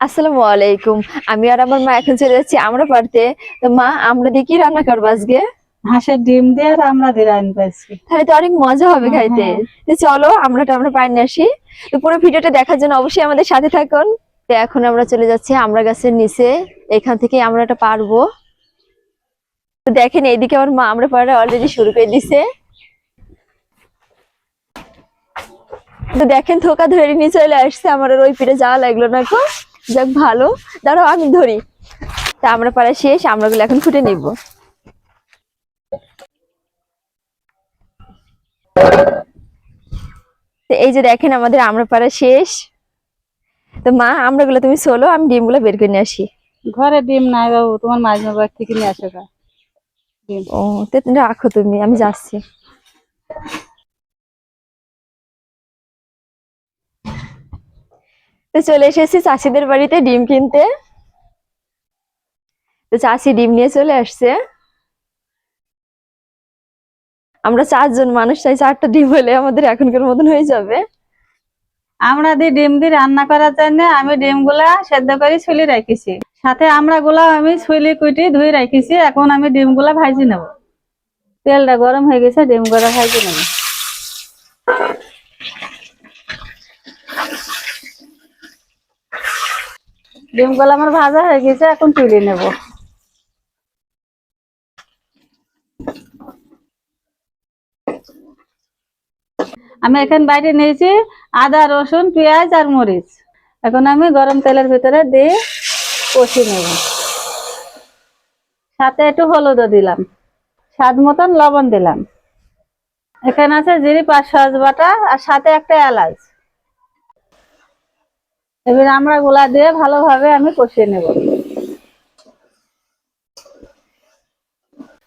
আসসালামু আলাইকুম। আমি আর আমার মা এখন চলে যাচ্ছি আমরা পারতে তো মা আমরা দিয়ে কি রান্না করব আজকে? হাঁসের ডিম দিয়ে আর আমরা দিয়ে রান পাইছি তাহলে তো অনেক মজা হবে খাইতে। হ্যাঁ। তো চলো আমরা তো আমরা পাই নিয়ে আসি। তো পুরো ভিডিওটা দেখার জন্য অবশ্যই আমাদের সাথে থাকুন। তো এখন আমরা চলে যাচ্ছি আমরা গাছের নিচে। এখান থেকে আমরা এটা পারব তো দেখেন এইদিকে আমার মা আমরা পাড়া অলরেডি শুরু করে দিছে। তো দেখেন থোকা ধরে নিয়ে চলে আসছে। আমার ওই পিঠে যাওয়া লাগল না কো যাক ভালো। দাঁড়াও আমি ধরি। তা আমরা পাড়া শেষ আমরা গুলো এখন ফুটে নিব। তো এই যে দেখেন আমাদের আমরা পাড়া শেষ। তো মা আমরা গুলো তুমি সোলো আমি ডিমগুলো বের করে নিয়ে আসি। ঘরে ডিম নাই বাবু তোমার মাঝ থেকে নিয়ে আসো ও তো রাখো তুমি আমি যাচ্ছি। তো চলে এসেছি চাষিদের বাড়িতে ডিম কিনতে। তো চাষি ডিম নিয়ে চলে আসছে। আমরা চারজন মানুষ চাই চারটা ডিম হলে আমাদের এখনকার মতন হয়ে যাবে। আমরা দিয়ে ডিম দিয়ে রান্না করার জন্য আমি ডিমগুলা সেদ্ধ করে ছুলি রেখেছি। সাথে আমরা গুলা আমি ছুলি কুটি ধুই রেখেছি। এখন আমি ডিমগুলা ভাজি নেব। তেলটা গরম হয়ে গেছে ডিমগুলা ভাজি নেব। ডিমগুলা আমার ভাজা হয়ে গেছে, এখন তুলে নেব। আমি এখানে বাইরে নিয়েছি আদা, রসুন, পেঁয়াজ আর মরিচ। এখন আমি গরম তেলের ভিতরে দিয়ে কষি নেব। সাথে একটু হলুদও দিলাম। স্বাদ মতন লবণ দিলাম। এখানে আছে জিরি, পাঁচ সস বাটা আর সাথে একটা এলাচ। এবার আমরা গুলা দিয়ে ভালোভাবে আমি কষিয়ে নেব।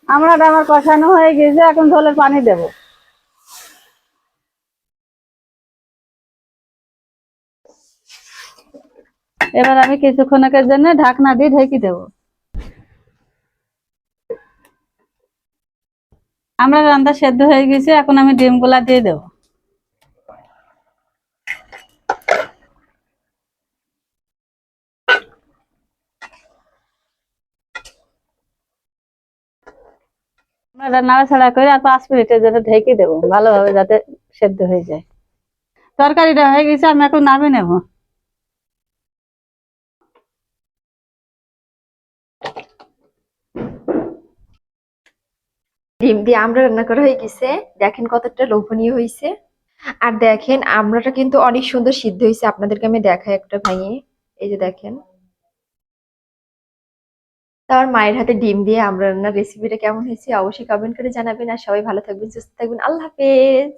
আমরাটা আমার কষানো হয়ে গেছে, এখন ঝোলের পানি দেবো। এবার আমি কিছুক্ষণের জন্য ঢাকনা দিয়ে ঢেকে দেব। আমরা রান্না সেদ্ধ হয়ে গেছে, এখন আমি ডিমগুলা দিয়ে দেব। আমরা নাড়াছাড়া করে আর পাঁচ মিনিটের জন্য ঢেকে দেবো, ভালোভাবে যাতে সেদ্ধ হয়ে যায়। তরকারিটা হয়ে গেছে, আমি এখন নামিয়ে নেব। ডিম দিয়ে আমরা রান্না করা হয়ে গেছে। দেখেন কতটা লোভনীয় হয়েছে। আর দেখেন, আমরাটা কিন্তু অনেক সুন্দর সিদ্ধ হয়েছে। আপনাদেরকে আমি দেখাই একটা ভাঙিয়ে এই যে দেখেন। তার মায়ের হাতে ডিম দিয়ে আমরা রান্নার রেসিপিটা কেমন হয়েছে অবশ্যই কমেন্ট করে জানাবেন। আর সবাই ভালো থাকবেন, সুস্থ থাকবেন। আল্লাহ হাফেজ।